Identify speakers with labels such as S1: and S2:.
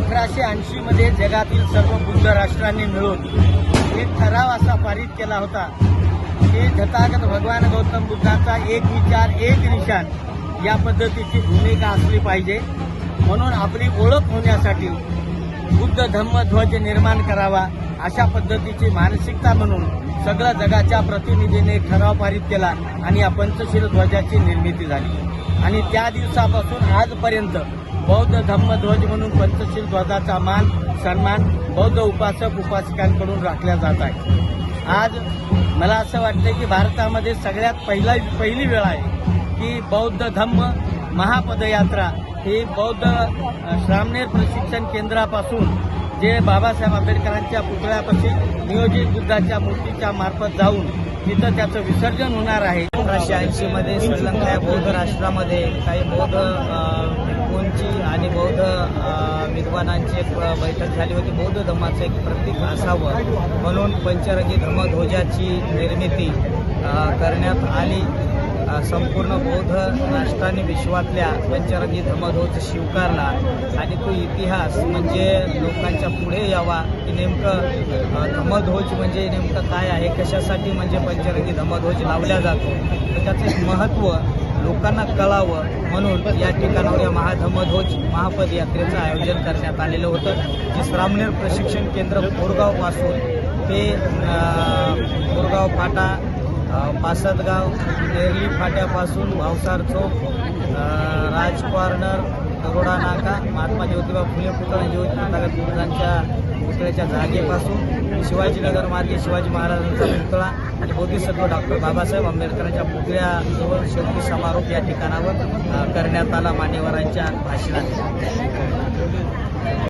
S1: अठराशे ऐंशी मध्ये जगातील सर्व बुद्ध राष्ट्रांनी मिळून एक ठराव असा पारित केला होता की तथागत भगवान गौतम बुद्धाचा एक विचार एक निशान या पद्धतीची भूमिका असली पाहिजे. म्हणून आपली ओळख होण्यासाठी बुद्ध धम्म ध्वज निर्माण करावा अशा पद्धतीची मानसिकता म्हणून सगळ्या जगाच्या प्रतिनिधीने ठराव पारित केला आणि या पंचशील ध्वजाची निर्मिती झाली. आणि त्या दिवसापासून आजपर्यंत बौद्ध धम्म ध्वज म्हणून पंचशील ध्वजाचा मान सन्मान बौद्ध उपासक उपासिकांकडून राखला जात आहे आज मला असं वाटतं की भारतामध्ये सगळ्यात पहिला पहिली वेळ आहे की बौद्ध धम्म महापदयात्रा ही बौद्ध श्रामनेर प्रशिक्षण केंद्रापासून जे बाबासाहेब आंबेडकरांच्या पुतळ्यापाशी नियोजित बुद्धाच्या मूर्तीच्या मार्फत जाऊन तिथं त्याचं विसर्जन होणार आहे.
S2: अठराशे ऐंशीमध्ये श्रीलंका या बौद्ध राष्ट्रामध्ये काही बौद्ध अ, भिक्खूंची आणि बौद्ध अ, विद्वानांची एक बैठक झाली होती. बौद्ध धर्माचं एक प्रतीक असावं म्हणून पंचरंगी धर्मध्वजाची निर्मिती करण्यात आली. संपूर्ण बौद्ध राष्ट्राने विश्वातल्या पंचरंगी धर्मध्वज स्वीकारला आणि तो इतिहास म्हणजे लोकांच्या पुढे यावा. की नेमकं धर्मध्वज म्हणजे नेमकं काय आहे? कशासाठी म्हणजे पंचरंगी धर्मध्वज लावला जातो? तर त्याचं महत्त्व लोकांना कळावं म्हणून या ठिकाणावर या महाधमधोज महापद यात्रेचं आयोजन करण्यात आलेलं होतं. जे श्रामनेर प्रशिक्षण केंद्र कोरगावपासून ते बोरगाव कोरगाव फाटा पासदगाव नेरली फाट्यापासून भावसार चौक अ, राज कॉर्नर दरोडा नाका महात्मा ज्योतिबा फुले पुतळा ज्योतिबा बुद्धांच्या पुतळ्याच्या जागेपासून शिवाजीनगर मार्गे शिवाजी महाराजांचा पुतळा आणि बोधिसत्व डॉक्टर बाबासाहेब आंबेडकरांच्या पुतळ्याजवळ शेवटी समारोप या ठिकाणावर करण्यात आला मान्यवरांच्या भाषणात.